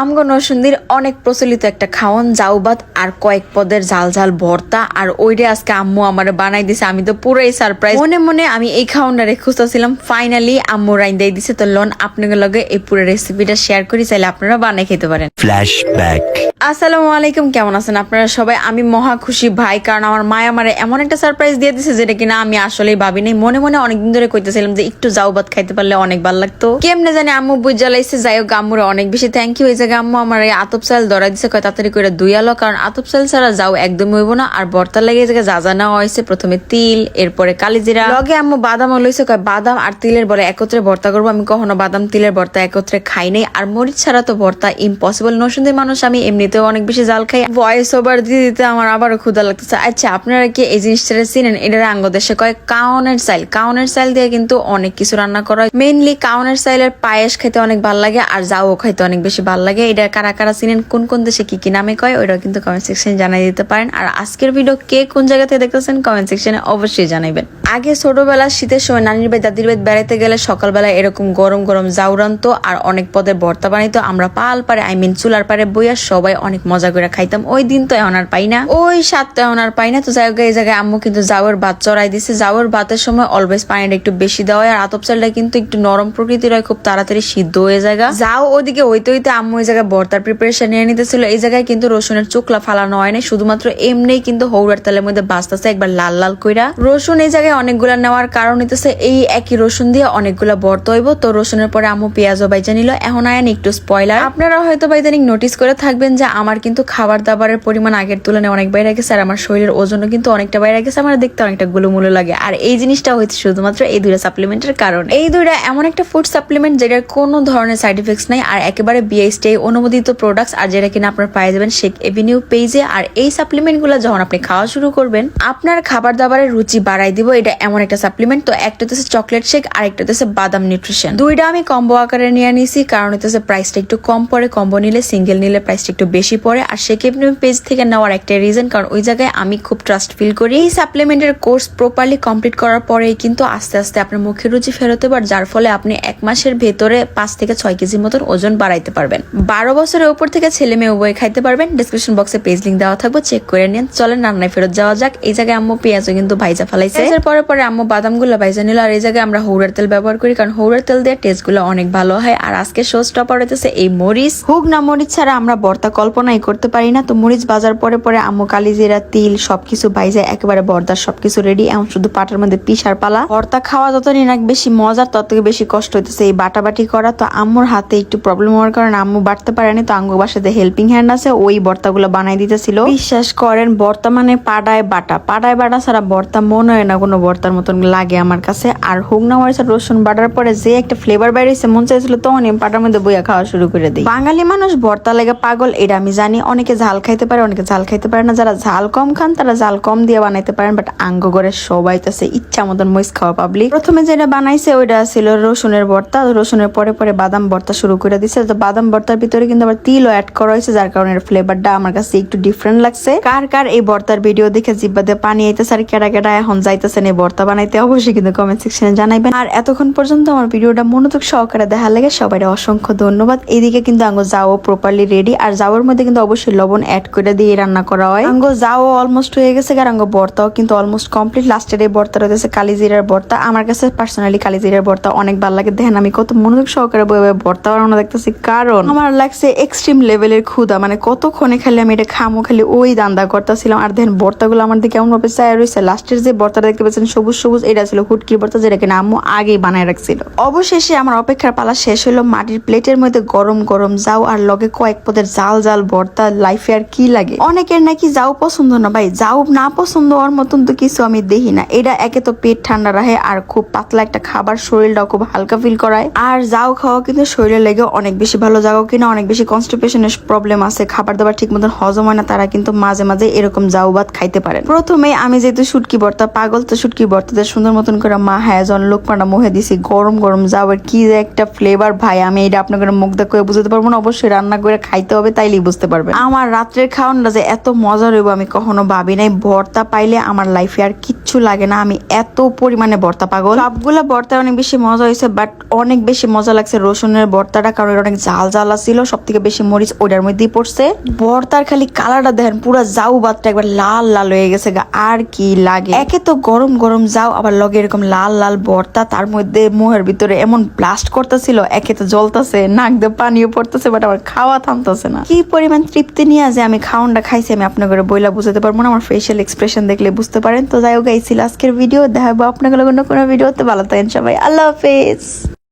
আমগো নরসিংদীর অনেক প্রচলিত একটা খাওয়ান জাউবাত আর কয়েক পদের ঝাল ঝাল ভর্তা। আর ওইটা আজকে আম্মু আমারে বানাই দিছে আমি তো পুরাই সারপ্রাইজ মনে মনে আমি এই খাওয়ানটা খুঁজতেছিলাম ফাইনালি আম্মু রাইন দিয়ে দিছে। তো লোন আপনাদের লগে এই পুরো রেসিপিটা শেয়ার করি চাইলে আপনারা বানাই খেতে পারেন। Flashback. আসসালামু আলাইকুম কেমন আছেন আপনারা সবাই? আমি মহা খুশি ভাই কারণ আমার মায়া আমারে এমন একটা সারপ্রাইজ দিয়ে দিছে যেটা কিনা আমি আসলেই ভাবি নাই। মনে মনে অনেকদিন ধরে কইতেছিলাম যে একটু ভাত খাইতে পারলে অনেক ভালো লাগতো। কেমনে জানি আম্মু বুঝ জ্বালাইছে যাই হোক আম্মুরে অনেক বেশি থ্যাংক ইউ এই জায়গায় আম্মু আমার এই আতপ চাল ধরা দিছে, কয় তাড়াতাড়ি করে দুই আলো, কারণ আতপ চাল ছাড়া যাও একদমই হইব না। আর বর্তার লাগে জায়গায় যা যা নেওয়া হয়েছে, প্রথমে তিল, এরপরে কালিজিরা। লগে আম্মু বাদাম লইছে কয় বাদাম আর তিলের বলে একত্রে ভর্তা করব। আমি কখনো বাদাম তিলের ভর্তা একত্রে খাই নাই। আর মরিচ ছাড়া তো ভর্তা ইম্পসিবল নসুন্দের মানুষ, আমি এমনিতেও অনেক বেশি জাল খাই। ভয়েস ওভার দিতে দিতে আমার আবারও ক্ষুদা লাগতেছে। আচ্ছা আপনারা কি এই জিনিসটা চিনেন? এটার আঙ্গ দেশে কয় কাউনের চাইল। কাউনের চাইল দিয়ে কিন্তু অনেক কিছু রান্না করা হয়। মেইনলি কাউনের চাইলের পায়েস খাইতে অনেক ভালো লাগে, আর যাও খাইতে অনেক বেশি ভালো লাগে। এটা কারা কারা চিনেন, কোন কোন দেশে কি কি নামে কয় ওইটা কিন্তু কমেন্ট সেকশনে জানাই দিতে পারেন। আর আজকের ভিডিও কে কোন জায়গা থেকে দেখতেছেন কমেন্ট সেকশনে অবশ্যই জানাইবেন। আগে ছোটবেলা শীতের সময় নানির বাড়ি, দাদির বাড়ি বেড়াতে গেলে সকালবেলা এরকম গরম গরম জাউরান্ত আর অনেক পদের ভর্তা বানাইতো। আমরা পাল পারে আই মিন চুলার পারে বইয়া সবাই অনেক মজা করে খাইতাম। ওই দিন তো এখন আর পাই না। ওই স্বাদ তো এখন আর পাই না। তো যাই হোক, এই জায়গায় আম্মু কিন্তু জাউয়ের ভাত চড়াই দিছে। জাউয়ের ভাতের সময় অলওয়েজ পানিটা একটু বেশি দেওয়া হয় আর আতপ চালটা কিন্তু একটু নরম প্রকৃতির হয়, খুব তাড়াতাড়ি সিদ্ধ হয়ে যায় যাও ওদিকে হইতে হইতে আম্মু ওই জায়গায় ভর্তার প্রিপারেশন নিয়ে নিতেছিল। এই জায়গায় কিন্তু রসুনের চোখলা ফালানো হয় না শুধুমাত্র এমনি কিন্তু হৌড়ার তেলের মধ্যে বাঁচতেছে একবার লাল লাল কইরা। রসুন এই জায়গায় অনেকগুলা নেওয়ার কারণ হইতেছে, এই একই রসুন দিয়ে অনেকগুলা ভর্তা হইব তো রসুনের পরে আম্মু পেঁয়াজও বাইজা নিল। এখন আয়ান, একটু স্পয়লার আপনারা হয়তো বাইদানিক নোটিস করে থাকবেন যে আমার কিন্তু খাবার দাবারের পরিমাণ আগের তুলনায় অনেক বাইরে গেছে আর আমার শরীরের ওজনও কিন্তু অনেকটা বাইরে গেছে। আমার দেখতে অনেকটা গুলোমুলো লাগে। আর এই জিনিসটা হয়েছে শুধুমাত্র এই দুইটা সাপ্লিমেন্টের কারণে। এই দুইটা এমন একটা ফুড সাপ্লিমেন্ট যেটার কোনো ধরনের সাইড ইফেক্টস নাই আর একেবারে বিএসটি অনুমোদিত প্রোডাক্টস আর যেটা কিনা আপনার পাই যাবেন শেখ এভিনিউ পেজে আর এই সাপ্লিমেন্টগুলো যখন আপনি খাওয়া শুরু করবেন, আপনার খাবার দাবারের রুচি বাড়াই দিব। এটা এমন একটা সাপ্লিমেন্ট তো একটা হচ্ছে চকলেট শেক আর একটা হচ্ছে বাদাম নিউট্রিশন দুইটা আমি কম্বো আকারে নিয়ে নিছি, কারণ হচ্ছে প্রাইসটা একটু কম পড়ে কম্বো নিলে সিঙ্গেল নিলে প্রাইসটা একটু বেশি পড়ে। আর এভিনিউ পেজ থেকে নেওয়ার একটা রিজন কারণ ওই জায়গায় আমি খুব ট্রাস্ট ফিল করি। এই সাপ্লিমেন্টের কোর্স প্রপারলি কমপ্লিট করার পরেই কিন্তু আস্তে আস্তে আপনার মুখের রুচি ফেরোতে পার যার ফলে আপনি এক মাসের ভেতরে পাঁচ থেকে ছয় কেজির মতন ওজন বাড়াইতে পারবেন। বারো বছরের উপর থেকে ছেলে মেয়ে উভয় খাইতে পারবেন। ডিসক্রিপশন বক্সে পেজ লিঙ্ক দেওয়া থাকবে চেক করে নিন। চলেন রান্নায় ফেরত যাওয়া যাক। এই জায়গায় আম্মু পেঁয়াজও কিন্তু ভাইজা ফেলাইছে। এর পরে পরে আম্মু বাদামগুলো ভাইজা নিল, আর এই জায়গায় আমরা হৌড়ার তেল ব্যবহার করি, কারণ হৌড়ার তেল দিয়ে টেস্টগুলো অনেক ভালো হয়। আর আজকে শো স্টপার হইতেছে এই মরিচ। হুক না মরিচ ছাড়া আমরা ভর্তা কল্পনাই করতে পারি না। তো মরিচ বাজার পরে পরে আম্মু কালিজিরা তিল সবকিছু ভাইজা, একেবারে বর্দার সবকিছু রেডি এখন শুধু পাটার মধ্যে পিসার পালা। ভর্তা খাওয়া যতদিন না বেশি মজার তত বেশি কষ্ট হইতেছে এই বাটাবাটি করা। তো আম্মুর হাতে একটু প্রবলেম হওয়ার কারণে আম্মু বাটতে পারেনি, তো আঙ্গু বাসাতে হেল্পিং হ্যান্ড আছে, ওই ভর্তাগুলো বানাই দিতেছিল। বিশ্বাস করেন, ভর্তা মানে পাডায় বাটা। পাডায় বাটা ছাড়া বর্তা মনে হয় না কোনো ভর্তার মতন লাগে আমার কাছে। আর হুগনা মরিচ আর রসুন বাটার পরে যে একটা ফ্লেভার বাইরেছে মন চাইছিল তখন আমি পাটার মধ্যে বইয়া খাওয়া শুরু করে দিই। বাঙালি মানুষ ভর্তা লেগে পাগল, এটা আমি জানি। অনেকে ঝাল খাইতে পারে, অনেকে ঝাল খাইতে পারে না। যারা ঝাল কম খান, তারা ঝাল কম দিয়ে বানাইতে পারেন। বাট আঙ্গ করে সবাই তাছে ইচ্ছা মতন মরিচ খাওয়া পাবলিক প্রথমে যেটা বানাইছে, ওইটা ছিল রসুনের ভর্তা রসুনের পরে পরে বাদাম ভর্তা শুরু করে দিছে। তো বাদাম ভর্তার ভিতরে কিন্তু আবার তিলও অ্যাড করা হয়েছে, যার কারণে এর ফ্লেভারটা আমার কাছে একটু ডিফারেন্ট লাগছে। কার কার এই ভর্তার ভিডিও দেখে জিব্বা দিয়ে পানি আইতেছে আর কেডা কেডা এখন যাইতেছেন এই ভর্তা বানাইতে অবশ্যই কিন্তু কমেন্ট সেকশনে জানাইবেন। আর এতক্ষণ পর্যন্ত আমার ভিডিওটা মনোযোগ সহকারে দেখা লাগে সবাই অসংখ্য ধন্যবাদ। এদিকে কিন্তু আঙ্গো যাও প্রপারলি রেডি আর যাওয়ার মধ্যে কিন্তু অবশ্যই লবণ অ্যাড করে দিয়ে রান্না করা হয়। আঙ্গো যাও অলমোস্ট হয়ে গেছে আর আঙ্গো ভর্তাও কিন্তু অলমোস্ট কমপ্লিট লাস্টের এই ভর্তা রয়েছে কালিজিরার ভর্তা। আমার কাছে পার্সোনালি কালিজিরার ভর্তা অনেক ভালো লাগে। দেখেন আমি কত মনোযোগ সহকারে ভর্তা বানানো দেখতেছি। কারণ আমার লাগছে এক্সট্রিম লেভেলের ক্ষুদা। মানে কতক্ষণে খালি আমি এটা খামো, খালি ওই দান্দা করতেছিলাম। আর দেখেন ভর্তাগুলো আমার দিকে কেমন ভাবে চায় রয়েছে। লাস্টের যে ভর্তাটা দেখতে পাচ্ছেন সবুজ সবুজ, এটা ছিল হুটকির ভর্তা যেটা কিনা আম্মু আগেই বানায় রাখছিল। অবশেষে আমার অপেক্ষার পালা শেষ হলো মাটির প্লেটের মধ্যে গরম গরম যাও আর লগে কয়েক পদের জাল জাল ভর্তা, লাইফে আর কি লাগে? অনেকের নাকি যাও পছন্দ না ভাই, যাও না পছন্দ হওয়ার মতন তো কিছু আমি দেখি না। এটা একে তো পেট ঠান্ডা রাখে আর খুব পাতলা একটা খাবার শরীরটাও খুব হালকা ফিল করায়। আর যাও খাওয়া কিন্তু শরীরে লেগে অনেক বেশি ভালো, যাও কিনা অনেক বেশি কনস্টিপেশনের প্রবলেম আছে খাবার দাবার ঠিক মতন হজম হয় না, তারা কিন্তু মাঝে মাঝে এরকম যাও ভাত খাইতে পারেন। প্রথমে আমি যেহেতু শুটকি ভর্তা পাগল তো শুটকি ভর্তাতে সুন্দর মতন করে মা হ্যাজন লোকমাটা মোহে দিছি, গরম গরম যাওয়ার কি যে একটা ফ্লেভার ভাই, আমি এটা আপনাদের মুখ করে বুঝতে পারব না, অবশ্যই রান্না করে খাইতে হবে, তাইলেই বুঝতে পারবে আমার রাত্রের খাওয়ানটা যে এত মজা রইব আমি কখনো ভাবি নাই, ভর্তা পাইলে আমার লাইফে আর কিচ্ছু লাগে না, আমি এত পরিমাণে ভর্তা পাগল। সবগুলা ভর্তা অনেক বেশি মজা হয়েছে বাট অনেক বেশি মজা লাগছে রসুনের ভর্তাটা, কারণ অনেক ঝাল ঝাল ছিল সব থেকে বেশি মরিচ ওইটার মধ্যেই পড়ছে। ভর্তার খালি কালারটা দেখেন, পুরো জাউ ভাতটা একবার লাল লাল হয়ে গেছে আর কি লাগে। একে তো গরম গরম যাও, আবার লগে এরকম লাল লাল ভর্তা, তার মধ্যে মোহের ভিতরে এমন ব্লাস্ট করতেছিল, একে তো জ্বলতেছে, নাক দিয়ে পানিও পড়তেছে বাট আমার খাওয়া থামতেছে না। কি পরিমাণ তৃপ্তি নিয়ে যে আমি খাওয়ানটা খাইছি, আমি আপনাকে বইলা বুঝতে পারব না, আমার ফেসিয়াল এক্সপ্রেশন দেখলে বুঝতে পারেন। তো যাই হোক ছিল আজকের ভিডিও। দেখাবো আপনাকে কোনো ভিডিও তো ভালো থাকেন সবাই। আল্লাহ হাফেজ।